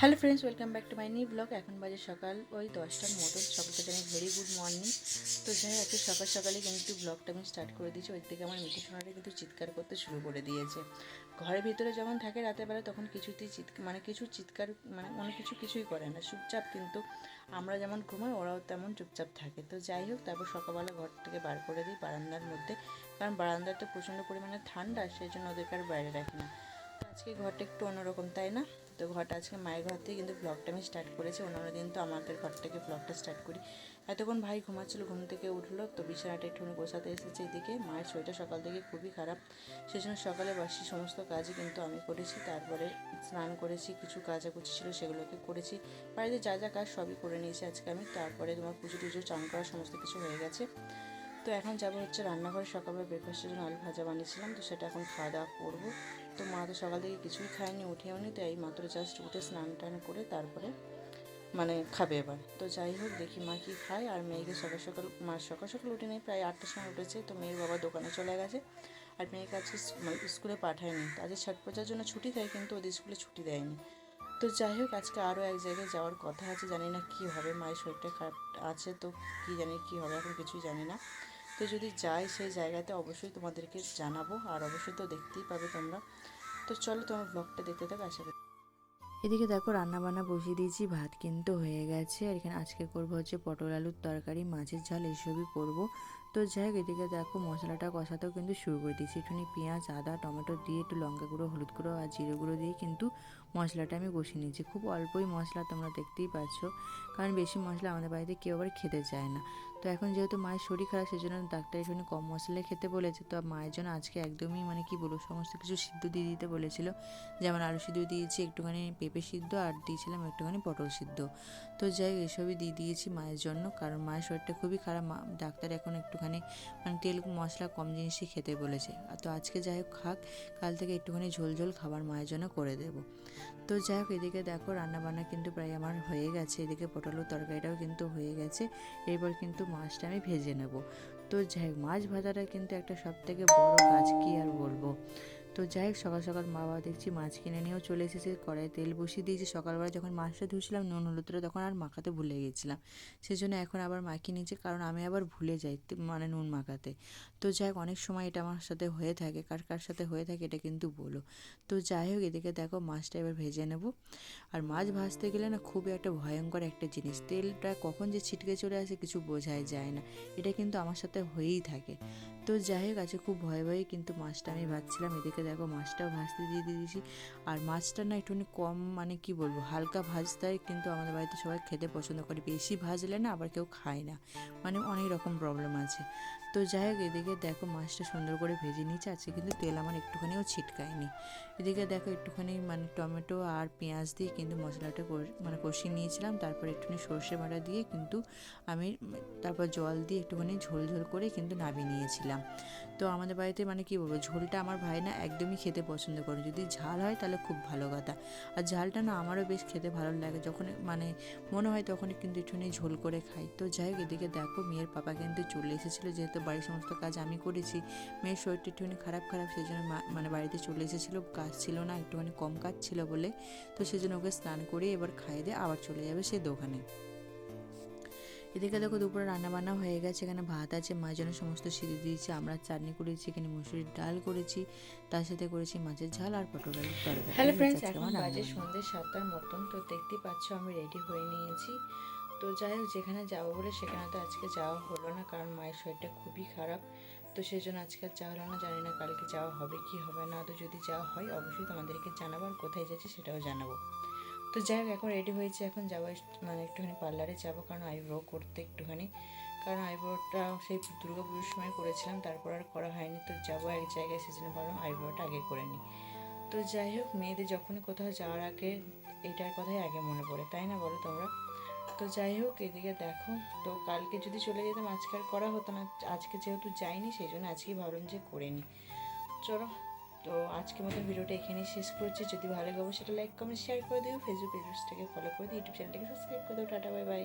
Hello friends, welcome back to my new blog. এখন বাজে সকাল, ওই দশটার মতন সকলকে জানি ভেরি গুড মর্নিং তো যাই হোক সকাল সকালে কিন্তু ব্লগটা আমি স্টার্ট করে দিয়েছি। ওই থেকে আমার মিঠি সোনাটা কিন্তু চিৎকার করতে শুরু করে দিয়েছে। ঘরের ভিতরে যখন থাকে রাতের বেলা তখন কিছুতেই চিৎকার মানে কিছু চিৎকার মানে অনেক কিছু কিছুই করে না। চুপচাপ কিন্তু আমরা যেমন ঘুমাই, ওরাও তেমন চুপচাপ থাকে। তো যাই হোক, তারপর সকালবেলা ঘর থেকে বার করে দিই বারান্দার মধ্যে। কারণ বারান্দার তো প্রচণ্ড পরিমাণে ঠান্ডা, সেই জন্য ওদেরকে আর বাইরে রাখি না। আজকে ঘরটা একটু অন্যরকম, তাই না? তো ঘরটা আজকে মায়ের ঘর থেকে কিন্তু ব্লগটা আমি স্টার্ট করেছি। অন্যান্য দিন তো আমাদের ঘর থেকে ব্লগটা স্টার্ট করি। এতক্ষণ ভাই ঘুমাচ্ছিল, ঘুম থেকে উঠল, তো বিছানাটা একটুখানি গোছাতে এসেছে এদিকে। মায়ের শরীরটা সকাল থেকে খুবই খারাপ। সেজন্য সকালে বাসি সমস্ত কাজই কিন্তু আমি করেছি। তারপরে স্নান করেছি, কিছু কাচাকুচি ছিল সেগুলোকে করেছি। বাড়িতে যা যা কাজ সবই করে নিয়েছি আজকে আমি। তারপরে তোমার পুজো টুজো চান করা সমস্ত কিছু হয়ে গেছে। তো এখন যাব হচ্ছে রান্নাঘরে। সকালবেলা ব্রেকফাস্টের জন্য আলু ভাজা বানিয়েছিলাম, তো সেটা এখন খাওয়া দাওয়া করব। তো মা তো সকাল থেকে কিছুই খায়নি উঠেও নি তো এই মাত্র জাস্ট উঠে স্নান টান করে তারপরে মানে খাবে এবার। তো যাই হোক, দেখি মা কি খায়। আর মেয়েকে সকাল সকাল, মা সকাল সকাল উঠে নেই, প্রায় আটটার সময় উঠেছে। তো মেয়ের বাবা দোকানে চলে গেছে। আর মেয়েকে আজকে মানে স্কুলে পাঠায়নি। আজকে ছট পূজার জন্য ছুটি দেয় কিন্তু ওদের স্কুলে ছুটি দেয়নি। তো যাই হোক, আজকে আরও এক জায়গায় যাওয়ার কথা আছে, জানি না কী হবে। মায়ের শরীরটা খারাপ আছে তো, কী জানি কী হবে, এখন কিছুই জানি না। তো যদি যাই সেই জায়গাতে অবশ্যই তোমাদেরকে জানাব, আর অবশ্যই তো দেখতেই পাবে তোমরা। তো চলো তোমার ব্লগটা দেখতে থাকো, আশা করি এদিকে দেখো রান্না বান্না বসিয়ে দিয়েছি, ভাত কিন্তু হয়ে গেছে। আর এখানে আজকে করব হচ্ছে পটল আলুর তরকারি, মাছের ঝাল, এইসবই করব। তো যাই হোক, এদিকে দেখো মশলাটা কষাতেও কিন্তু শুরু করে দিয়েছি। একটুখানি পেঁয়াজ, আদা, টমেটো দিয়ে একটু লঙ্কা গুঁড়ো, হলুদ গুঁড়ো আর জিরে গুঁড়ো দিয়ে কিন্তু মশলাটা আমি বসিয়ে নিয়েছি। খুব অল্পই মশলা তোমরা দেখতেই পাচ্ছ, কারণ বেশি মশলা আমাদের বাড়িতে কেউ আবার খেতে চায় না। তো এখন যেহেতু মায়ের শরীর খারাপ, সেজন্য ডাক্তার একটুখানি কম মশলায় খেতে বলেছে। তো মায়ের জন্য আজকে একদমই মানে কি বলব, সমস্ত কিছু সিদ্ধ দিয়ে দিতে বলেছিল। যেমন আলু সিদ্ধ দিয়েছি, একটুখানি পেঁপে সিদ্ধ, আর দিয়েছিলাম একটুখানি পটল সিদ্ধ। তো যাই হোক, এসবই দিয়ে দিয়েছি মায়ের জন্য, কারণ মায়ের শরীরটা খুবই খারাপ। মা, ডাক্তার এখন একটুখানি মানে তেল মশলা কম জিনিসই খেতে বলেছে। আর তো আজকে যাই হোক খাক, কাল থেকে একটুখানি ঝোল ঝোল খাবার মায়ের জন্য করে দেবো। তো যাই হোক, এদিকে দেখো রান্নাবান্না কিন্তু প্রায় আমার হয়ে গেছে। এদিকে পটলের তরকারিটাও কিন্তু হয়ে গেছে। এরপর কিন্তু মাছটা আমি ভেজে নেব। তো যাই মাছ ভাজাটা কিন্তু একটা সবথেকে বড় কাজ কি আর বলব? তো যাই হোক, সকাল সকাল মা বাবা দেখছি মাছ কিনে নিয়েও চলে এসেছে কড়াই তেল বসিয়ে দিয়েছি। সকালবেলা যখন মাছটা ধুয়েছিলাম, নুন হলুদটা তখন আর মাখাতে ভুলে গেছিলাম। সেই জন্য এখন আবার মাখিয়ে নিয়েছি কারণ আমি আবার ভুলে যাই মানে নুন মাখাতে। তো যাই হোক, অনেক সময় এটা আমার সাথে হয়ে থাকে, কার কার সাথে হয়ে থাকে এটা কিন্তু বলো। তো যাই হোক, এদিকে দেখো মাছটা এবার ভেজে নেব। আর মাছ ভাজতে গেলে না খুবই একটা ভয়ঙ্কর একটা জিনিস, তেলটা কখন যে ছিটকে চলে আসে কিছু বোঝাই যায় না। এটা কিন্তু আমার সাথে হয়েই থাকে। তো যাই হোক আছে খুব ভয়ে ভয়ে কিন্তু মাছটা আমি ভাজছিলাম। এদিকে দেখো মাছটাও ভাজতে দিয়ে দিয়েছি। আর মাছটা না একটুখানি কম মানে কি বলব, হালকা ভাজতে কিন্তু আমাদের বাড়িতে সবাই খেতে পছন্দ করে। বেশি ভাজলে না আবার কেউ খায় না। মানে অনেক রকম প্রবলেম আছে। তো যাই হোক, এদিকে দেখো মাছটা সুন্দর করে ভেজে নিয়েছে। আজকে কিন্তু তেল আমার একটুখানিও ছিটকায়নি। এদিকে দেখো একটুখানি মানে টমেটো আর পেঁয়াজ দিয়ে কিন্তু মশলাটা মানে কষিয়ে নিয়েছিলাম। তারপর একটুখানি সর্ষে বাটা দিয়ে কিন্তু আমি, তারপর জল দিয়ে একটুখানি ঝোল ঝোল করে কিন্তু নামিয়ে নিয়েছিলাম। তো আমাদের বাড়িতে মানে কি বলব, ঝোলটা আমার ভাই না একদমই খেতে পছন্দ করে যদি ঝাল হয় তাহলে খুব ভালো কথা। আর ঝালটা না আমারও বেশ খেতে ভালো লাগে। যখন মানে মনে হয় তখন কিন্তু একটুখানি ঝোল করে খাই। তো যাই হোক, এদিকে দেখো মেয়ের পাপা কিন্তু চলে এসেছিল। যেহেতু বাড়ির সমস্ত কাজ আমি করেছি, মেয়ের শরীরটা একটুখানি খারাপ খারাপ সেই জন্য মানে বাড়িতে চলে এসেছিল। কাজ ছিল না, একটুখানি কম কাজ ছিল বলে। তো সেই জন্য ওকে স্নান করে এবার খাইয়ে দিয়ে আবার চলে যাবে সেই দোকানে। এদিকে দেখো দুপুরে রান্না বান্না হয়ে গেছে এখানে ভাত আছে মায়ের যেন সমস্ত সিঁড়ি দিয়েছি আমরা চাটনি করেছি এখানে মুসুরির ডাল করেছি তার সাথে করেছি মাছের ঝাল আর পটল আলুর তরকারি। হ্যালো ফ্রেন্ডস এখন বাজে সন্ধ্যে সাতটার মতন তো দেখতেই পাচ্ছ আমি রেডি হয়ে নিয়েছি। তো যাই হোক যেখানে যাব বলে সেখানে তো আজকে যাওয়া হলো না কারণ মায়ের শরীরটা খুবই খারাপ তো সেই জন্য আজকে আর যাওয়া হলো না জানি না কালকে যাওয়া হবে কি হবে না তো যদি যাওয়া হয় অবশ্যই তোমাদেরকে জানাব আর কোথায় যাচ্ছি সেটাও জানাব। তো যাই হোক, এখন রেডি হয়েছে, এখন যাব মানে একটুখানি পার্লারে যাব, কারণ আইব্রো করতে একটুখানি। কারণ আইব্রোটা সেই দুর্গা পুজোর সময় করেছিলাম, তারপর আর করা হয়নি, তো যাব এক জায়গায়, সেজন্য ভাবলাম আইব্রোটা আগে করে নিই। তো যাই হোক, মেয়েদের যখনই কোথাও যাওয়ার আগে এটার কথাই আগে মনে পড়ে, তাই না বলো তোমরা? তো যাই হোক, এদিকে দেখো, তো কালকে যদি চলে যেতাম, আজকে আর করা হতো না, আজকে যেহেতু যাইনি, সেই জন্য আজকেই ভাবলাম যে করে নিই। চলো তো আজকের মতো ভিডিওটা এখানেই শেষ করছি। যদি ভালো লাগে সেটা লাইক কমেন্ট শেয়ার করে দিও। ফেসবুক পেজটাকে ফলো করে দিও। ইউটিউব চ্যানেলটাকে সাবস্ক্রাইব করে দিও। Tata bye bye